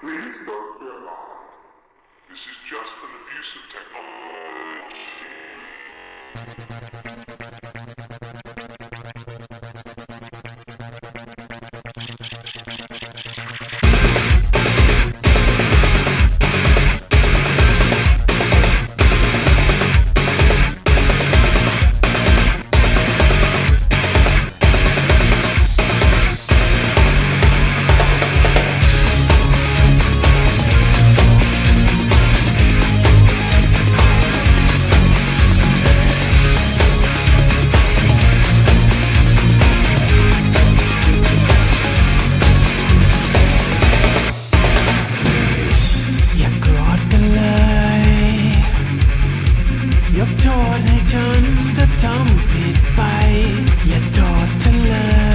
Please don't be alarmed. This is just an abuse of technology. โทษให้ฉันจะทำผิดไป อย่าโทษฉันเลย